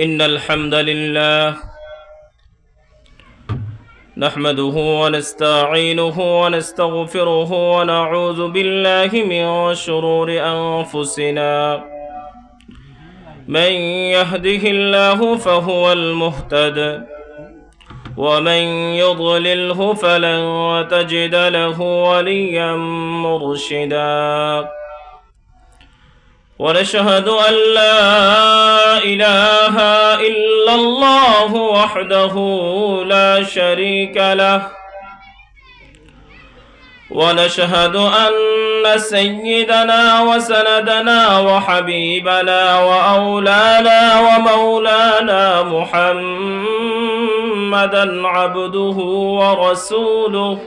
إن الحمد لله نحمده ونستعينه ونستغفره ونعوذ بالله من شرور أنفسنا. من يهده الله فهو المهتد ومن يضلله فلن تجد له وليا مرشدا. ونشهد أن لا إله إلا الله وحده لا شريك له. ونشهد أن سيدنا وسندنا وحبيبنا وأولانا ومولانا محمدا عبده ورسوله.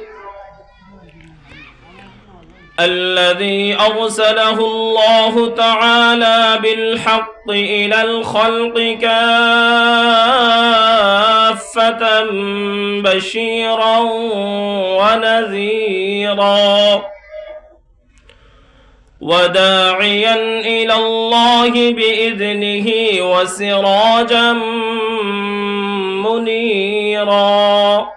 الذي أرسله الله تعالى بالحق إلى الخلق كافة بشيرا ونذيرا وداعيا إلى الله بإذنه وسراجا منيرا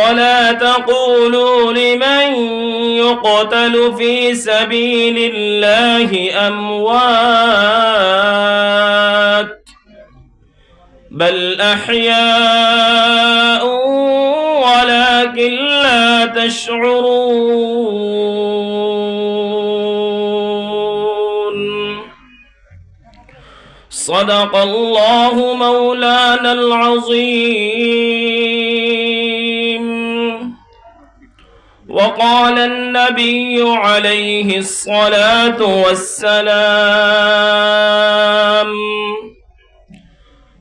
ولا تقولوا لمن يقتل في سبيل الله أموات بل أحياء ولكن لا تشعرون. صدق الله مولانا العظيم. وقال النبي عليه الصلاة والسلام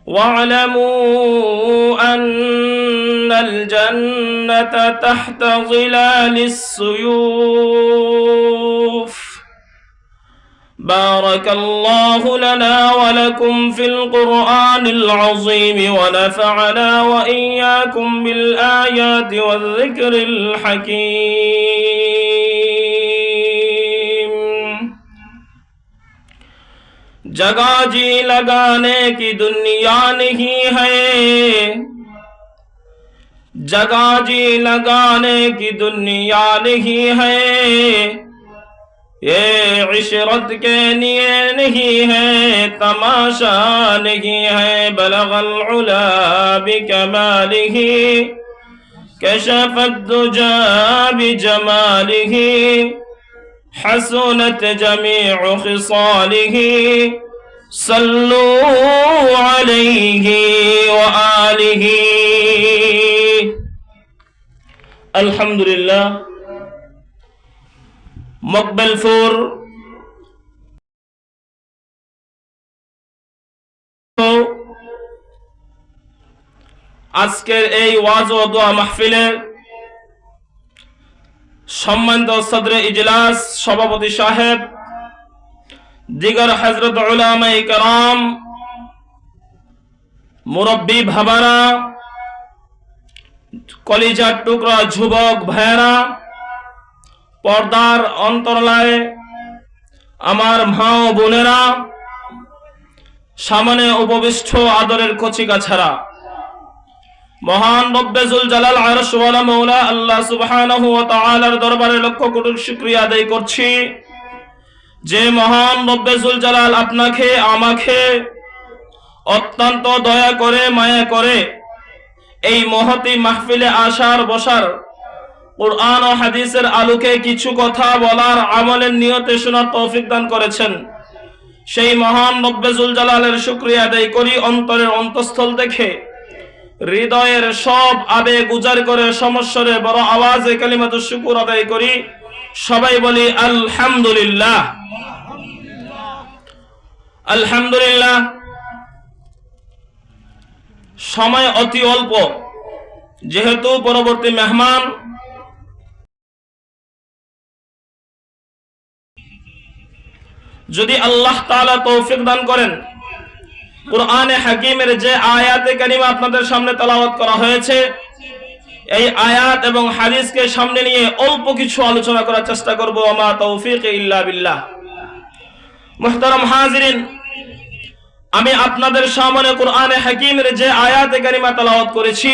واعلموا أن الجنة تحت ظلال السيوف. بارك الله لنا ولكم في القرآن العظيم ونفعنا وإياكم بالآيات والذكر الحكيم. جگہ جی لگانے کی دنیا نہیں ہے۔ جگہ جی لگانے کی دنیا نہیں ہے۔ ये इशरत के लिए नहीं है तमाशा नहीं है बलगल उला बिकमालिह कशफत दुजा बिजमालिह حسنت جميع خصاله صلوا عليه وآله الحمد لله মকবেল ফোর। আজকের এই ওয়াজ ও দোয়া মাহফিলে সম্মানিত সদরে ইজলাস সভাপতি সাহেব, দিগর হজরত উলামাই কালাম মুরব্বী ভাবারা, কলিজার টুকরা যুবক ভাইরা পর্দার অন্তরলায় আমার মা ও বোনেরা সামনে উপবিষ্ট আদরের কচিকাছাড়া মহান রব্বেজুল জালাল আরশওয়ালা মৌলা আল্লাহ সুবহানাহু ওয়া তাআলার দরবারে লক্ষ কোটি শুকরিয়া আদায় করছি যে মহান রব্বেজুল জালাল আপনাকে, আমাকে অত্যন্ত দয়া করে, মায়া করে এই মহতি মাহফিলে আসার, বসার কোরআন ও হাদিসের আলোকে কিছু কথা বলার আমলের নিয়তে শোনার তৌফিক দান করেছেন। সেই মহান রব্বেজুল জালালের শুকরিয়া আদায় করি অন্তরের অন্তঃস্থল দেখে। হৃদয়ের সব আবেগ উজাড় করে সমস্যরে বড় আওয়াজে কালিমাত শুকুর আদায় করি। সবাই বলি, আলহামদুলিল্লাহ। আলহামদুলিল্লাহ। সময় অতি অল্প, যেহেতু পরবর্তী মেহমান যদি আল্লাহ তাআলা তৌফিক দান করেন, কোরআনে হাকিমের যে আয়াতে কারিমা আপনাদের সামনে তেলাওয়াত করা হয়েছে, এই আয়াত এবং হাদিসকে সামনে নিয়ে অল্প কিছু আলোচনা করার চেষ্টা করব আমা তৌফিক ইল্লা বিল্লাহ। মুহতারাম হাজিরিন, আমি আপনাদের সামনে কোরআনে হাকিমের যে আয়াতে কারিমা তেলাওয়াত করেছি,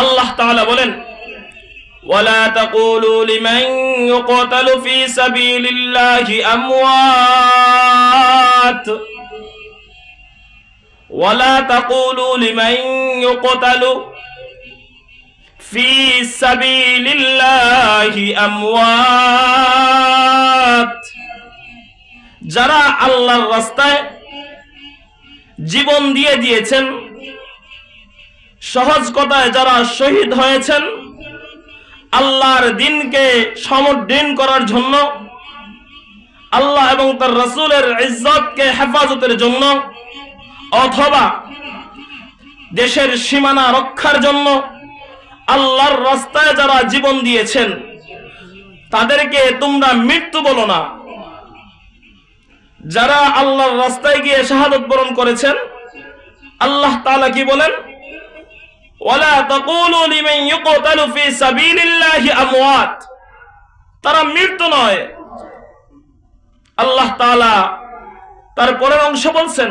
আল্লাহ তাআলা বলেন ولا تقولوا لمن يقتل في سبيل الله أموات ولا تقولوا لمن يقتل في سبيل الله أموات যারা আল্লাহর রাস্তায় জীবন দিয়ে দিয়েছেন সহজ কথায় যারা শহীদ হয়েছেন আল্লাহর দিনকে সমর্দিন করার জন্য, আল্লাহ এবং তার রসুলের ইজ্জতকে হেফাজতের জন্য, অথবা দেশের সীমানা রক্ষার জন্য আল্লাহর রাস্তায় যারা জীবন দিয়েছেন, তাদেরকে তোমরা মৃত্যু বলো না। যারা আল্লাহর রাস্তায় গিয়ে শাহাদত বরণ করেছেন, আল্লাহ তালা কি বলেন? ওয়ালা তাকুলু লিমান ইউকতালু ফি তারা মৃত্যু নয়। আল্লাহ তাআলা তার পরের অংশ বলছেন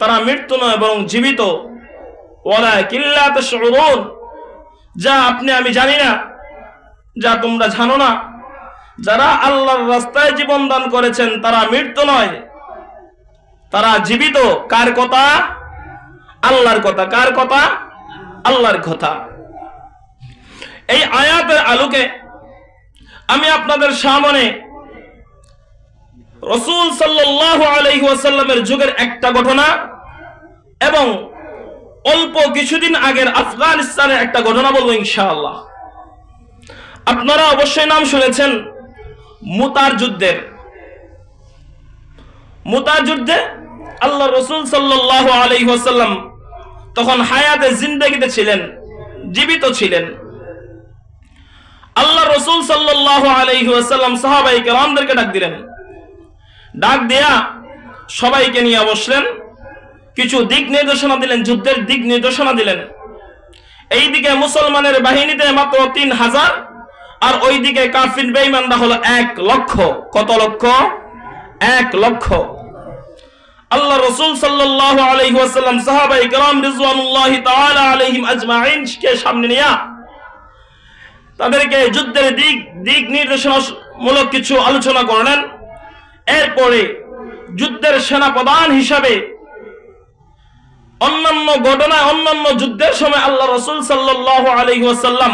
তারা মৃত্যু নয়, বরং জীবিত। কিল্লা যা আপনি, আমি জানি না, যা তোমরা জানো না। যারা আল্লাহর রাস্তায় জীবন দান করেছেন, তারা মৃত্যু নয়। তারা জীবিত। কার কথা? আল্লাহর কথা। কার কথা? আল্লাহর কথা। এই আয়াতের আলোকে আমি আপনাদের সামনে রসুল সাল্লাহ আলহি ওয়াসাল্লামের যুগের একটা ঘটনা এবং অল্প কিছুদিন আগের আফগানিস্তানের একটা ঘটনা বলব ইনশাআল্লাহ। আপনারা অবশ্যই নাম শুনেছেন মুতার যুদ্ধের। মুতার যুদ্ধে আল্লাহ রসুল সাল্লাহ আলহি ওয়াসাল্লাম তখন হায়াতে জিন্দগিতে ছিলেন, জীবিত ছিলেন। আল্লাহ রসুল সাল্লাহ আলহি ওয়াসাল্লাম সাহাবাই কেরামদেরকে ডাক দিলেন। ডাক দেয়া সবাইকে নিয়ে বসলেন, কিছু দিক নির্দেশনা দিলেন, যুদ্ধের দিক নির্দেশনা দিলেন। এইদিকে মুসলমানের বাহিনীতে মাত্র তিন হাজার, আর ওইদিকে কাফির বেইমানরা হলো এক লক্ষ। কত লক্ষ? এক লক্ষ। আল্লাহ রসুল সাল্লাহ আলহি সাহাবাই কালাম রিজওয়ানুল্লাহ তাআলা আলাইহিম সামনে নিয়া তাদেরকে যুদ্ধের দিক দিক নির্দেশনামূলক কিছু আলোচনা করলেন। এরপরে যুদ্ধের সেনাপ্রধান হিসাবে অন্যান্য ঘটনায় অন্যান্য যুদ্ধের সময় আল্লাহ রসুল সাল্লাহ আলহিহাসাল্লাম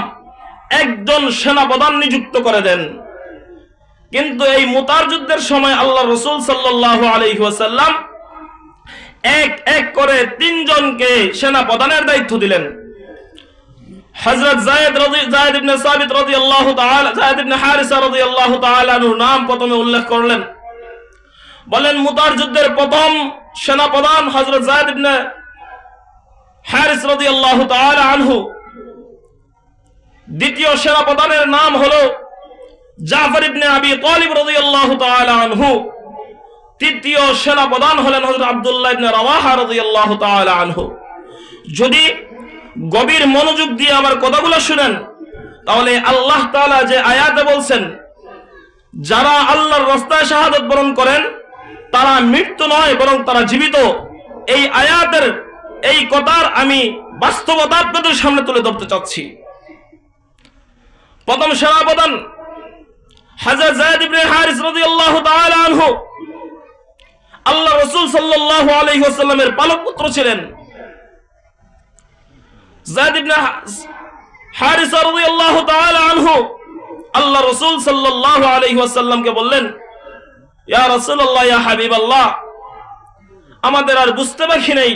একজন সেনাপ্রধান নিযুক্ত করে দেন। কিন্তু এই মোতার যুদ্ধের সময় আল্লাহ রসুল সাল্লাহ আলহি ওয়াসাল্লাম এক এক করে তিনজনকে সেনা প্রধানের দায়িত্ব দিলেন। সাবিত আনহুর নাম প্রথমে উল্লেখ করলেন। বলেন যুদ্ধের প্রথম আনহু, দ্বিতীয় সেনা প্রধানের নাম হলো জাফর ইবনে আবি তালিব রাদিয়াল্লাহু তাআলা আনহু তৃতীয় সেনা প্রধান হলেন হযরত আব্দুল্লাহ ইবনে রাওয়াহা রাদিয়াল্লাহু তাআলা আনহু। যদি গভীর মনোযোগ দিয়ে আমার কথাগুলো শুনেন, তাহলে আল্লাহ তাআলা যে আয়াতে বলছেন, যারা আল্লাহর রাস্তায় শাহাদত বরণ করেন, তারা মৃত্যু নয়, বরং তারা জীবিত। এই আয়াতের এই কথার আমি বাস্তবতা আপনাদের সামনে তুলে ধরতে চাচ্ছি। প্রথম সেনা প্রধান আল্লাহ রাসূল সাল্লাল্লাহু পালক পুত্র ছিলেন। আল্লাহ রাসূল সাল্লাল্লাহু আলাইহি বললেন, ইয়া ইয়া আমাদের আর বুঝতে বাকি নেই।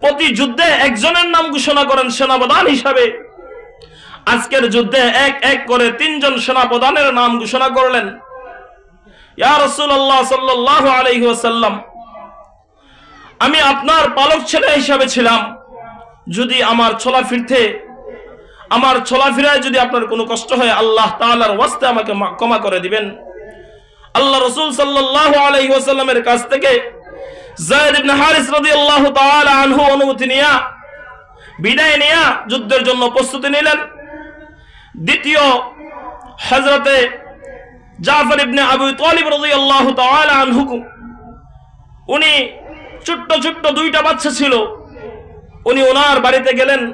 প্রতি যুদ্ধে একজনের নাম ঘোষণা করেন সেনাপ্রধান হিসাবে। আজকের যুদ্ধে এক এক করে তিনজন সেনাপ্রধানের নাম ঘোষণা করলেন। ইয়া ওয়াসাল্লাম, আমি আপনার পালক ছেলে হিসাবে ছিলাম। যদি আমার ছোলা ফিরতে, আমার চলাফেরায় যদি আপনার কোনো কষ্ট হয়, আল্লাহ তাআলার ওয়াস্তে আমাকে ক্ষমা করে দিবেন। আল্লাহ রসুল সাল্লাল্লাহু আলাইহি ওয়াসাল্লামের কাছ থেকে হারিস বিদায় নিয়া যুদ্ধের জন্য প্রস্তুতি নিলেন। দ্বিতীয়, হযরতে জাফর ইবনে আবু তালিব রাদিয়াল্লাহু তাআলা আনহু উনি ছোট্ট ছোট্ট দুইটা বাচ্চা ছিল। উনি ওনার বাড়িতে গেলেন।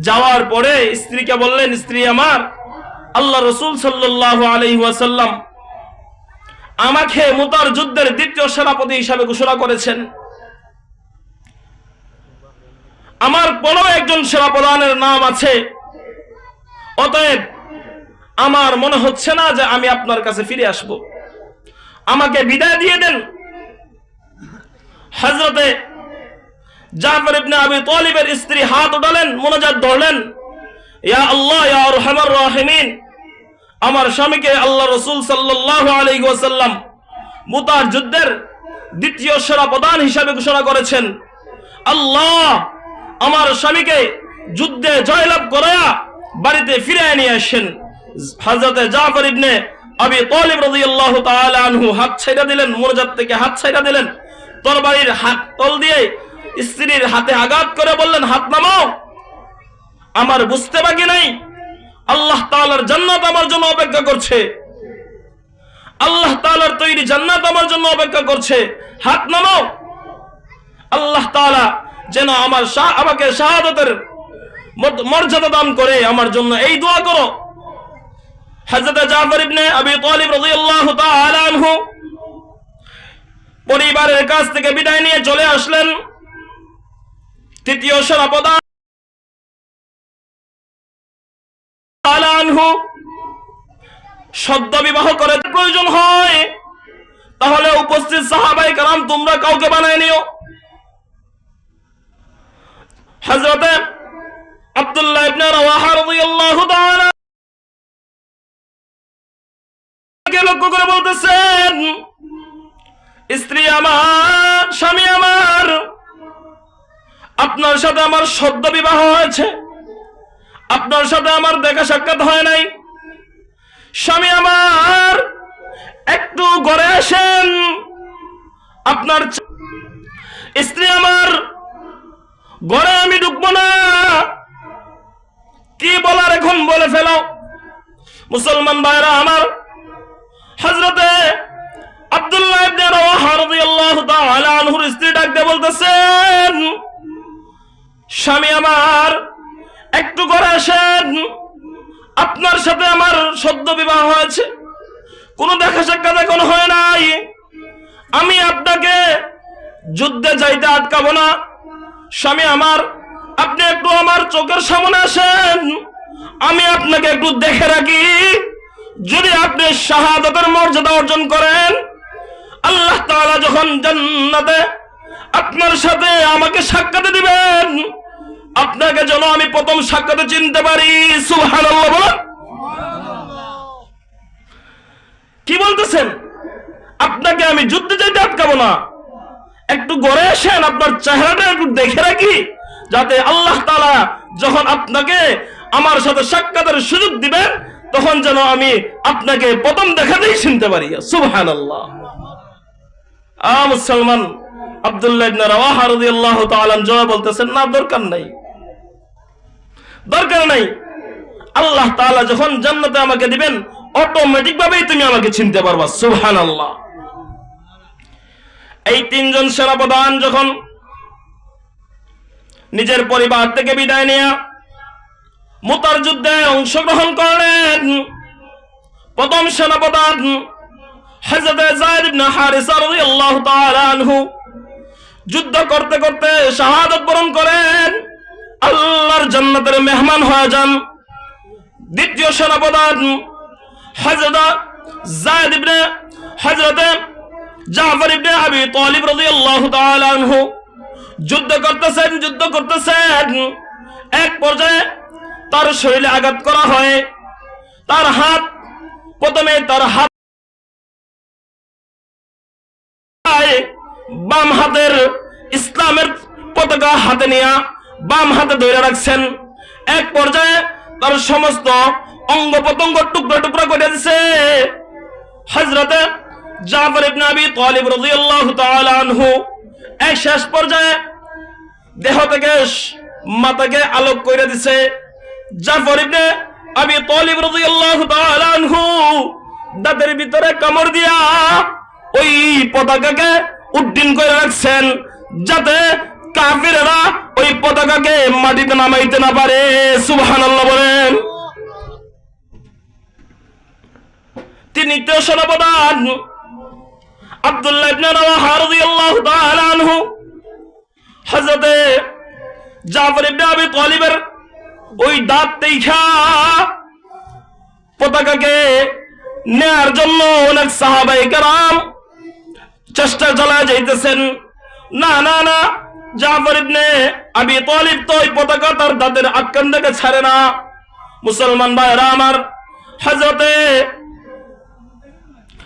যাওয়ার পরে স্ত্রীকে বললেন, স্ত্রী আমার, আল্লাহ রসুল সাল্লাহ ওয়াসাল্লাম আমাকে মুতার যুদ্ধের দ্বিতীয় সেনাপতি হিসাবে ঘোষণা করেছেন। আমার কোনো একজন সেনাপ্রধানের নাম আছে অতএব আমার মনে হচ্ছে না যে আমি আপনার কাছে ফিরে আসব। আমাকে বিদায় দিয়ে দেন। হজরতে জাফর ইবনে আবি তালিবের স্ত্রী হাত উঠালেন, মোনাজাত ধরলেন। ইয়া আল্লাহ, ইয়া আরহামার রাহিমিন, আমার স্বামীকে আল্লাহ রসুল সাল্লাল্লাহু আলাইহি ওয়াসাল্লাম মুতার যুদ্ধের দ্বিতীয় সেরা প্রধান হিসাবে ঘোষণা করেছেন। আল্লাহ আমার স্বামীকে যুদ্ধে জয়লাভ করায়া বাড়িতে ফিরে নিয়ে আসেন। হযরতে জাফর ইবনে আবি তালিব রাদিয়াল্লাহু তাআলা আনহু হাত ছাইড়া দিলেন, মোনাজাত থেকে হাত ছাইড়া দিলেন। তরবারির হাত তল দিয়ে স্ত্রীর হাতে আঘাত করে বললেন, হাত নামাও। আমার বুঝতে বাকি নাই। আল্লাহ তাআলার জান্নাত আমার জন্য অপেক্ষা করছে। আল্লাহ তাআলার তৈরি জান্নাত আমার জন্য অপেক্ষা করছে। হাত নামাও। আল্লাহ তাআলা যেন আমার আমাকে শাহাদাতের মর্যাদা দান করে আমার জন্য এই দোয়া করো। পরিবারের কাছ থেকে বিদায় নিয়ে চলে আসলেন। তৃতীয় আনহু সদ্য বিবাহ করে প্রয়োজন হয়। তাহলে উপস্থিত সাহাবাই কালাম তোমরা কাউকে বানায় নিও। হযরতে আব্দুল্লাহ ইবনে রাওয়াহা রাদিয়াল্লাহু তাআলা কে লক্ষ্য করে বলতেছেন, স্ত্রী আমার, স্বামী আমার, আপনার সাথে আমার সদ্য বিবাহ হয়েছে, আপনার সাথে আমার দেখা সাক্ষাৎ হয় নাই। স্বামী আমার, একটু ঘরে আসেন, আপনার স্ত্রী আমার, ঘরে আমি ঢুকবো না কি বলার এখন বলে ফেলাও মুসলমান ভাইরা আমার হজরতে আব্দুল্লাহ ইবনে রাওয়াহা রাদিয়াল্লাহু তাআলা আনহুর স্ত্রী ডাক দিয়ে বলতেছেন, স্বামী আমার, একটু করে আসেন। আপনার সাথে আমার সদ্য বিবাহ হয়েছে। কোনো দেখা সাক্ষাৎ এখন হয় নাই। আমি আপনাকে যুদ্ধে যাইতে আটকাবো না। স্বামী আমার আপনি একটু আমার চোখের সামনে আসেন। আমি আপনাকে একটু দেখে রাখি। যদি আপনি শাহাদতের মর্যাদা অর্জন করেন, আল্লাহ তাআলা যখন জান্নাতে আপনার সাথে আমাকে সাক্ষাতে দিবেন, আপনাকে যেন আমি প্রথম সাক্ষাতে চিনতে পারি। সুবহানাল্লাহ কি বলতেছেন? আপনাকে আমি যুদ্ধে যাইতে আটকাবো না। একটু গড়ে আসেন, আপনার চেহারাটা একটু দেখে রাখি। যাতে আল্লাহ তাআলা যখন আপনাকে আমার সাথে সাক্ষাতের সুযোগ দিবেন, তখন যেন আমি আপনাকে প্রথম দেখাতেই চিনতে পারি। সুবহানাল্লাহ। আ মুসলমান, আব্দুল্লাহ ইবনে রাওয়াহা রাদিয়াল্লাহু তাআলা জবাব বলতেছেন, না, দরকার নাই। দরকার নাই। আল্লাহ তাআলা যখন জান্নাতে আমাকে দিবেন অটোমেটিক ভাবেই তুমি আমাকে চিনতে পারবা। সুবহানাল্লাহ। এই তিনজন সেনাপ্রধান যখন নিজের পরিবার থেকে বিদায় নেয়া। মুতার যুদ্ধে অংশগ্রহণ করলেন। প্রথম সেনাপ্রধান যুদ্ধ করতে করতে শাহাদাত বরণ করেন। আল্লাহর জান্নাতের মেহমান হয়ে যান। দ্বিতীয় সেনাপ্রধান হযরত যায়েদ ইবনে হযরত জাফর ইবনে আবি তালিব রাদিয়াল্লাহু তাআলা আনহু। যুদ্ধ করতেছেন যুদ্ধ করতেছেন। এক পর্যায়ে তার শরীরে আঘাত করা হয়। তার হাত, প্রথমে তার হাত বাম হাতের ইসলামের পতাকা হাতে নিয়ে বাম হাতে ধরে রাখছেন। এক পর্যায়ে তার সমস্ত অঙ্গ প্রত্যঙ্গ টুকরা টুকরা করে দিছে। হজরতে জাফর ইবনে আবি তালিব রাদিয়াল্লাহু তাআলা আনহু এক শেষ পর্যায়ে দেহ থেকে মাথাকে আলোক করে দিছে জাফর ইবনে আবি তালিব রাদিয়াল্লাহু তাআলা দাঁতের ভিতরে কামড় দিয়া ওই পতাকাকে উড্ডীন করে রাখছেন যাতে কাফিররা ওই পতাকাকে মাটিতে নামাইতে না পারে। সুবহানাল্লাহ বলেন। তিনি তেসরা প্রধান ওই দাঁত দেখা পতাকাকে নেয়ার জন্য অনেক সাহাবাই কারাম চেষ্টা চালায় যাইতেছেন। না না না, জাফর ইবনে আবি তালিব তো ওই পতাকা তার দাঁতের আক্কান থেকে ছাড়ে না। মুসলমান ভাইরা আমার, হযরতে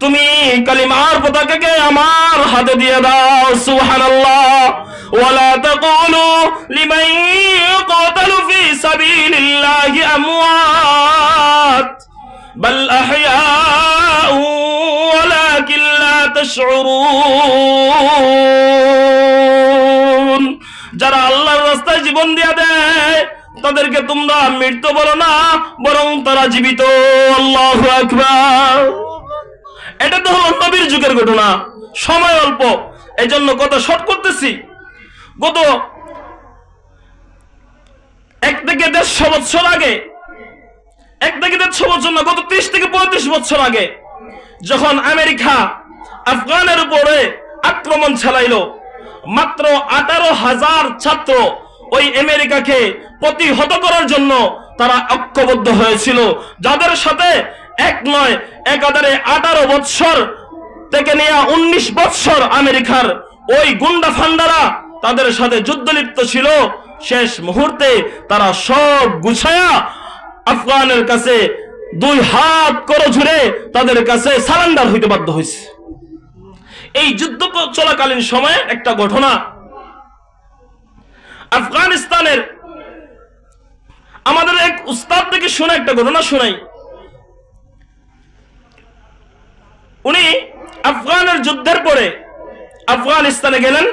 তুমি কালিমার পতাকাকে আমার হাতে দিয়ে দাও তাশউরুন। যারা আল্লাহর রাস্তায় জীবন দিয়ে দেয়, তাদেরকে তোমরা মৃত্যু বলো না, বরং তারা জীবিত। আল্লাহু আকবার। এটা তো হলো নবীর যুগের ঘটনা। সময় অল্প। এই জন্য কত শর্ট করতেছি। গত এক থেকে দেড়শো বছর আগে, এক থেকে দেড়শো বছর না, গত ত্রিশ থেকে পঁয়ত্রিশ বছর আগে, যখন আমেরিকা আফগানের উপরে আক্রমণ চালাইলো, মাত্র আঠারো হাজার ছাত্র ওই আমেরিকাকে প্রতিহত করার জন্য তারা ঐক্যবদ্ধ হয়েছিল। যাদের সাথে এক নয় একাধারে আঠারো বৎসর থেকে নেয়া উনিশ বৎসর আমেরিকার ওই গুন্ডা ফান্ডারা তাদের সাথে যুদ্ধ লিপ্ত ছিল। শেষ মুহূর্তে তারা সব গুছায়া আফগানের কাছে দুই হাত করে ঝুড়ে তাদের কাছে সারেন্ডার হইতে বাধ্য হয়েছে এই যুদ্ধ চলাকালীন সময়ে একটা ঘটনা, আফগানিস্তানের, আমাদের এক উস্তাদ থেকে শোনা একটা ঘটনা শোনাই। উনি আফগানের যুদ্ধের পরে আফগানিস্তানে গেলেন।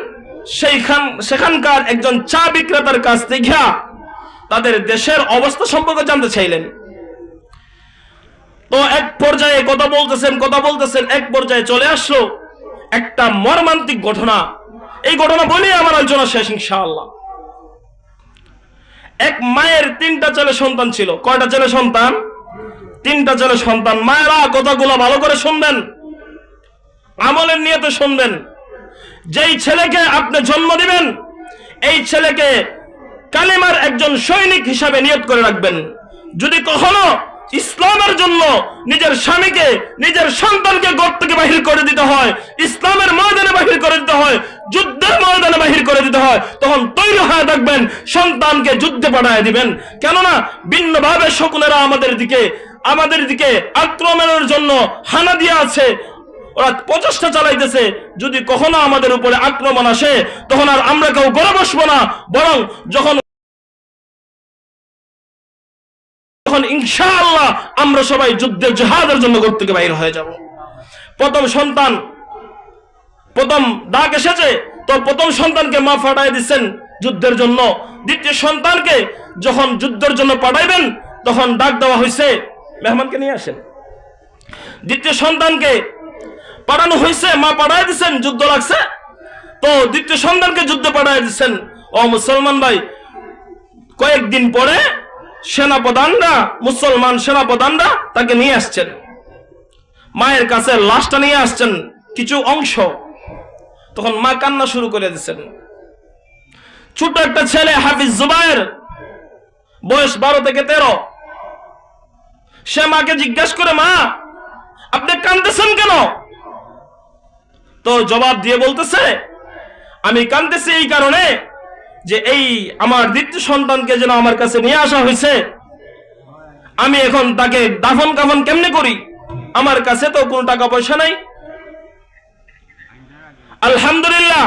সেইখান সেখানকার একজন চা বিক্রেতার কাছ থেকে তাদের দেশের অবস্থা সম্পর্কে জানতে চাইলেন। তো এক পর্যায়ে কথা বলতেছেন কথা বলতেছেন, এক পর্যায়ে চলে আসলো একটা মর্মান্তিক ঘটনা। এই ঘটনা বলি আমার আলোচনা শেষ, ইনশাআল্লাহ। এক মায়ের তিনটা ছেলে সন্তান ছিল। কয়টা ছেলে সন্তান? তিনটা ছেলে সন্তান। মায়েরা কথাগুলো ভালো করে শুনবেন। আমলের নিয়তে শুনবেন। যেই ছেলেকে আপনি জন্ম দিবেন, এই ছেলেকে কালিমার একজন সৈনিক হিসাবে নিয়ত করে রাখবেন। যদি কখনো ইসলামের জন্য নিজের স্বামীকে, নিজের সন্তানকে গড় থেকে বাহির করে দিতে হয়, ইসলামের ময়দানে বাহির করে দিতে হয়, যুদ্ধের ময়দানে বাহির করে দিতে হয়, তখন তৈরি হয়ে থাকবেন, সন্তানকে যুদ্ধে পাঠায় দিবেন। কেননা ভিন্নভাবে সকলেরা আমাদের দিকে আমাদের দিকে আক্রমণের জন্য হানা দিয়ে আছে। ওরা প্রচেষ্টা চালাইতেছে। যদি কখনো আমাদের উপরে আক্রমণ আসে, তখন আর আমরা কেউ গড়ে বসবো না, বরং যখন ইনশাআল্লাহ আমরা সবাই যুদ্ধের জন্য ঘর থেকে বাইর হয়ে যাব। প্রথম সন্তান, প্রথম ডাক এসেছে, তো প্রথম সন্তানকে মা ফাটাই দিচ্ছেন যুদ্ধের জন্য। দ্বিতীয় সন্তানকে যখন যুদ্ধের জন্য পাঠাইবেন, তখন ডাক দেওয়া হয়েছে মেহমানকে নিয়ে আসেন। দ্বিতীয় সন্তানকে পাঠানো হয়েছে মা পাঠাই দিচ্ছেন যুদ্ধ লাগছে। তো দ্বিতীয় সন্তানকে যুদ্ধ পাঠাই দিচ্ছেন ও মুসলমান ভাই, কয়েকদিন পরে সেনাপ্রধানরা, মুসলমান সেনাপ্রধানরা তাকে নিয়ে আসছেন। মায়ের কাছে লাশটা নিয়ে আসছেন, কিছু অংশ। তখন মা কান্না শুরু করে দিচ্ছেন ছোট একটা ছেলে, হাফিজ জুবায়ের, বয়স বারো থেকে তেরো। সে মাকে জিজ্ঞাসা করে, মা, আপনি কান্দতেছেন কেন? তো জবাব দিয়ে বলতেছে, আমি কান্দতেছি এই কারণে যে এই আমার দ্বিতীয় সন্তানকে যেন আমার কাছে নিয়ে আসা হয়েছে। আমি এখন তাকে দাফন কাফন কেমনে করি? আমার কাছে তো কোনো টাকা পয়সা নাই। আলহামদুলিল্লাহ,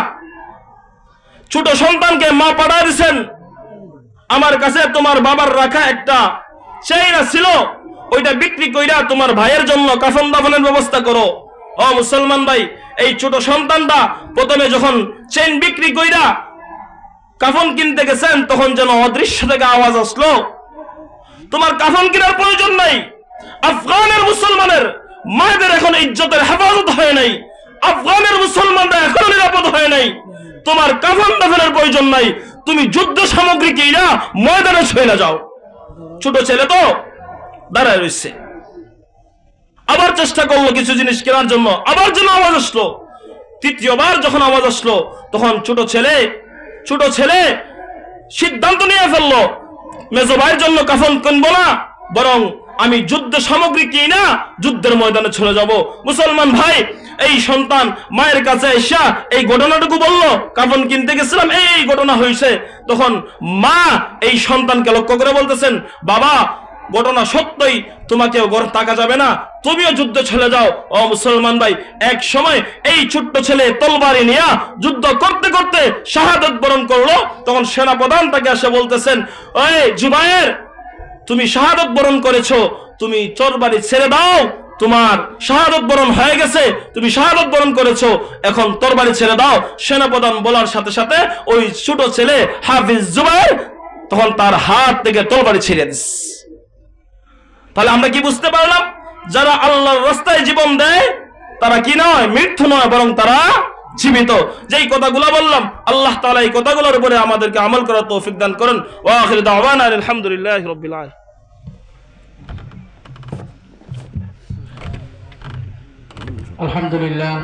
ছোট সন্তানকে মা পাঠা দিছেন। আমার কাছে তোমার বাবার রাখা একটা চেইনা ছিল, ওইটা বিক্রি কইরা তোমার ভাইয়ের জন্য কাফন দাফনের ব্যবস্থা করো। ও মুসলমান ভাই, এই ছোট সন্তানটা প্রথমে যখন চেন বিক্রি কইরা কাফন কিনতে গেছেন, তখন যেন অদৃশ্য থেকে আওয়াজ আসলো, তোমার কাফন কেনার প্রয়োজন নাই। আফগানের মুসলমানের মায়েদের এখন ইজ্জতের হেফাজত হয় নাই। আফগানের মুসলমানরা এখনও নিরাপদ হয় নাই। তোমার কাফন দাফনের প্রয়োজন নাই। তুমি যুদ্ধ সামগ্রী কিনা ময়দানে ছইলা যাও। ছোট ছেলে তো দাঁড়ায় রয়েছে আবার চেষ্টা করল কিছু জিনিস কেনার জন্য, আবার যেন আওয়াজ আসলো। তৃতীয়বার যখন আওয়াজ আসলো, তখন ছোট ছেলে ছোট ছেলে সিদ্ধান্ত নিয়ে ফেলল, মেজো ভাইয়ের জন্য কাফন কিনবো না, বরং আমি যুদ্ধ সামগ্রী কিনা না, যুদ্ধের ময়দানে চলে যাব। মুসলমান ভাই, এই সন্তান মায়ের কাছে এসা এই ঘটনাটুকু বলল, কাফন কিনতে গেছিলাম, এই ঘটনা হয়েছে তখন মা এই সন্তানকে লক্ষ্য করে বলতেছেন, বাবা ঘটনা সত্যই তোমাকেও ঘর তাকা যাবে না। তুমিও যুদ্ধ চলে যাও। ও মুসলমান ভাই, এক সময় এই ছোট্ট ছেলে তলবারি নিয়া যুদ্ধ করতে করতে শাহাদত বরণ করল। তখন সেনাপ্রধান তাকে এসে বলতেছেন, ওই জুবায়ের, তুমি শাহাদত বরণ করেছ। তুমি চরবারি ছেড়ে দাও। তোমার শাহাদত বরণ হয়ে গেছে। তুমি শাহাদত বরণ করেছ। এখন তরবারি ছেড়ে দাও। সেনাপ্রধান বলার সাথে সাথে ওই ছোট ছেলে হাফিজ জুবায়ের তখন তার হাত থেকে তরবারি ছেড়ে দিস তাহলে আমরা কি বুঝতে পারলাম? যারা আল্লাহর রাস্তায় জীবন দেয়, তারা কি নয়? মৃত্যু নয়, বরং তারা জীবিত। যেই কথাগুলো বললাম, আল্লাহ তালা এই কথাগুলোর উপরে আমাদেরকে আমল করার তৌফিক দান করেন। ওয়া আখির দাওয়ানা আলহামদুলিল্লাহি রাব্বিল আলামিন। আলহামদুলিল্লাহ।